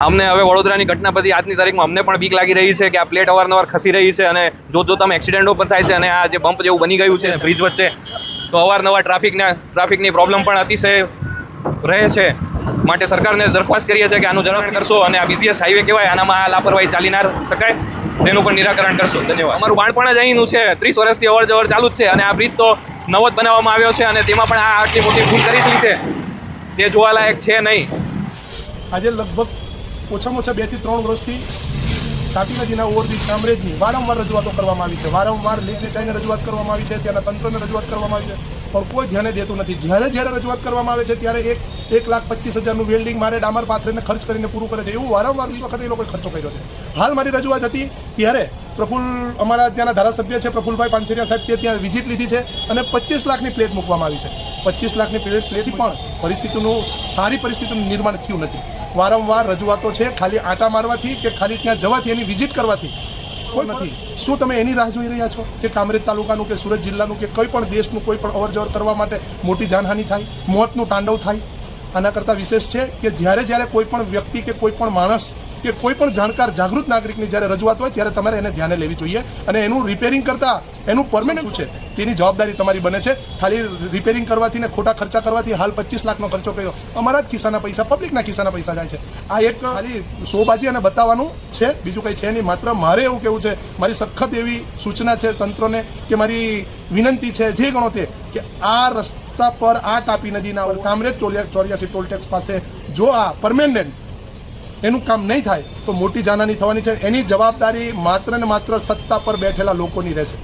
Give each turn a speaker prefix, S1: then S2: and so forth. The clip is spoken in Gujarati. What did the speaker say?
S1: અમને હવે વડોદરાની ઘટના પછી આજની તારીખમાં અમને પણ બીક લાગી રહી છે કે આ પ્લેટ અવારનવાર ખસી રહી છે અને જો જો તમે એક્સિડન્ટો પણ થાય છે અને આ જે બમ્પ જેવું બની ગયું છે બ્રિજ વચ્ચે, તો અવારનવાર ટ્રાફિકના, ટ્રાફિકની પ્રોબ્લેમ પણ અતિશય રહે છે. માટે સરકારને દરખાસ્ત કરીએ છીએ કે આનું જણાવણ કરશો અને આ બિઝીએસ્ટ હાઈવે કહેવાય, આનામાં આ લાપરવાહી ચાલી ના શકાય. તેનું પણ નિરાકરણ કરશો. ધન્યવાદ. અમારું બાળપણ જ અહીંનું છે. ત્રીસ વર્ષથી અવર જવર ચાલુ જ છે અને આ બ્રિજ તો નવો જ બનાવવામાં આવ્યો છે અને તેમાં પણ આ આટલી મોટી ભૂલ કરી છે. તે જોવાલાયક છે નહીં.
S2: આજે લગભગ ઓછામાં ઓછા બેથી ત્રણ વર્ષથી તાપી નદીના ઓવરબ્રિજ કામરેજની વારંવાર રજૂઆતો કરવામાં આવી છે. વારંવાર લીગ નીચાઈને રજૂઆત કરવામાં આવી છે, ત્યાંના તંત્રને રજૂઆત કરવામાં આવી છે, પણ કોઈ ધ્યાને દેતું નથી. જ્યારે જ્યારે રજૂઆત કરવામાં આવે છે, ત્યારે એક એક લાખ પચીસ હજારનું વેલ્ડિંગ મારે ડામર પાથરીને ખર્ચ કરીને પૂરું કરે છે. એવું વારંવાર વખત એ લોકોએ ખર્ચો કર્યો છે. હાલ મારી રજૂઆત હતી, ત્યારે પ્રફુલ્લ અમારા ત્યાંના ધારાસભ્ય છે, પ્રફુલભાઈ પાનસેરિયા સાહેબ, તે ત્યાં વિઝિટ લીધી છે અને પચીસ લાખની પ્લેટ મૂકવામાં આવી છે. પચીસ લાખની પ્લેટ પ્લેટથી પણ પરિસ્થિતિનું, સારી પરિસ્થિતિનું નિર્માણ થયું નથી. વારંવાર રજૂઆતો છે, ખાલી આંટા મારવાથી કે ખાલી ત્યાં જવાથી, એની વિઝિટ કરવાથી? કોઈ નથી. શું તમે એની રાહ જોઈ રહ્યા છો? કે કામરેજ તાલુકાનું, કે સુરત જિલ્લાનું, કે કોઈ પણ દેશનું કોઈ પણ અવરજવર કરવા માટે મોટી જાનહાનિ થાય, મોતનું તાંડવ થાય? આના કરતાં વિશેષ છે કે જ્યારે જ્યારે કોઈ પણ વ્યક્તિ કે કોઈ પણ માણસ કે કોઈ પણ જાણકાર જાગૃત નાગરિકની જ્યારે રજૂઆત હોય ત્યારે તમારે એને ધ્યાને લેવી જોઈએ અને એનું રિપેરિંગ કરતા એનું પરમેનન્ટ છે? તેની જવાબદારી તમારી બને છે. ખાલી રિપેરિંગ કરવાથી ને ખોટા ખર્ચા કરવાથી હાલ પચીસ લાખનો ખર્ચો કર્યો. અમારા જ ખિસ્સાના પૈસા પબ્લિકના ખિસ્સાના પૈસા જાય છે. આ એક ખાલી શોબાજી અને બતાવવાનું છે. બીજું કંઈ છે નહીં. માત્ર મારે એવું કેવું છે. મારી સખત એવી સૂચના છે તંત્રને કે મારી વિનંતી છે જે ગણો તે કે આ રસ્તા પર આ તાપી નદીના કામરેજ ચોર્યા ચોર્યાસી ટોલ ટેક્સ પાસે જો આ પરમેનન્ટ એનું કામ નહીં થાય તો મોટી જાનહાની થવાની છે. એની જવાબદારી માત્ર ને માત્ર સત્તા પર બેઠેલા લોકોની રહેશે.